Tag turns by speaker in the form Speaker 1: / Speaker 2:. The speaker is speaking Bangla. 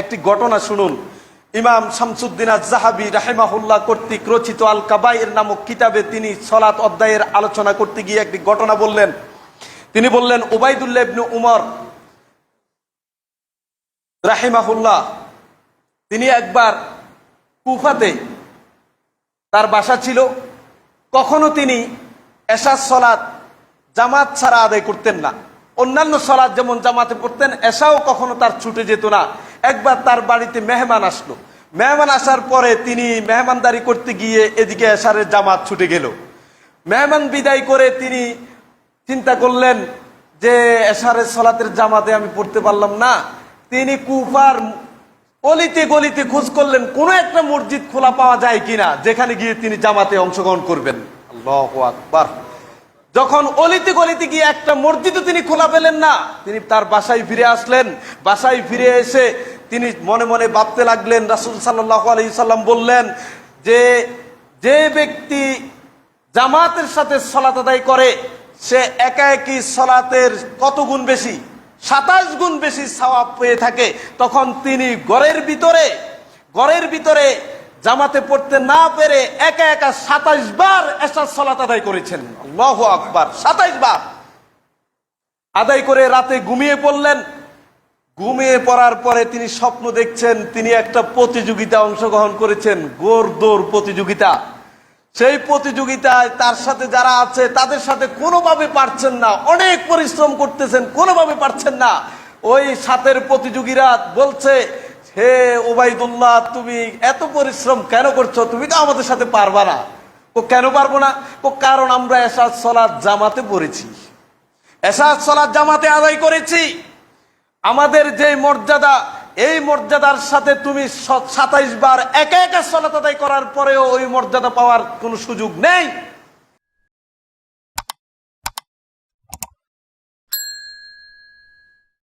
Speaker 1: একটি ঘটনা শুনুন। ইমাম শামসুদ্দিন জাহাবি রাহেমাহুল্লাহ কর্তৃক রচিত আল কাবাইর নামক কিতাবে তিনি সলাত অধ্যায়ের আলোচনা করতে গিয়ে একটি ঘটনা বললেন। তিনি বললেন ওবায়দুল্লাহ ইবনু উমর রাহেমাহুল্লাহ, তিনি একবার কুফাতে তার বাসা ছিল। কখনো তিনি এশার সলাৎ জামাত ছাড়া আদায় করতেন না। অন্যান্য সলাৎ যেমন জামাতে পড়তেন, এশাও কখনো তার ছুটে যেত না। একবার তার বাড়িতে মেহমান আসলো। মেহমান আসার পরে তিনি মেহমানদারি করতে গিয়ে এদিকে এশারের জামাত ছুটে গেল। মেহমান বিদায় করে তিনি চিন্তা করলেন যে এশারের সলাতের জামাতে আমি পড়তে পারলাম না। তিনি কুফার অলিতে গলিতে খোঁজ করলেন, কোন একটা মসজিদ খোলা পাওয়া যায় কিনা যেখানে গিয়ে তিনি জামাতে অংশগ্রহণ করবেন। আল্লাহ যখন অলিতে গলিতে গিয়ে একটা মসজিদও তিনি খোলা পেলেন না, তিনি তার বাসায় ফিরে আসলেন। বাসায় ফিরে এসে তিনি মনে মনে ভাবতে লাগলেন, রাসুল সাল্লাহ সাল্লাম বললেন যে যে ব্যক্তি জামাতের সাথে সলাত আদায় করে, সে একা একই সলাতের কত গুণ বেশি? সাতাশ গুণ বেশি সওয়াব পেয়ে থাকে। তখন তিনি ঘরের ভিতরে ঘরের ভিতরে জামাতে পড়তে না পেরে একা একা সাতাইশ বার এসার সলাত আদায় করেছেন। আল্লাহু আকবার সাতাইশ বার। আদায় করে রাতে ঘুমিয়ে পড়লেন। ঘুমিয়ে পড়ার পরে তিনি স্বপ্ন দেখছেন, তিনি একটা প্রতিযোগিতা অংশগ্রহণ করেছেন, গোর দৌড় প্রতিযোগিতা। সেই প্রতিযোগিতায় তার সাথে যারা আছে, তাদের সাথে কোনোভাবে পারছেন না। অনেক পরিশ্রম করতেছেন, কোনোভাবে পারছেন না। ওই সাথের প্রতিযোগীরা বলছে, হে ওবাইদুল্লাহ তুমি এত পরিশ্রম কেন করছ? তুমি তো আমাদের সাথে পারবা না। ও কেন পারব না? ও কারণ আমরা এসাদ সলাদ জামাতে পড়েছি। এসাদ সলাদ জামাতে আদায় করেছি। আমাদের যে মর্যাদা, এই মর্যাদার সাথে তুমি সাতাইশ বার একা একা সলাত করার পরেও ওই মর্যাদা পাওয়ার কোনো সুযোগ নেই।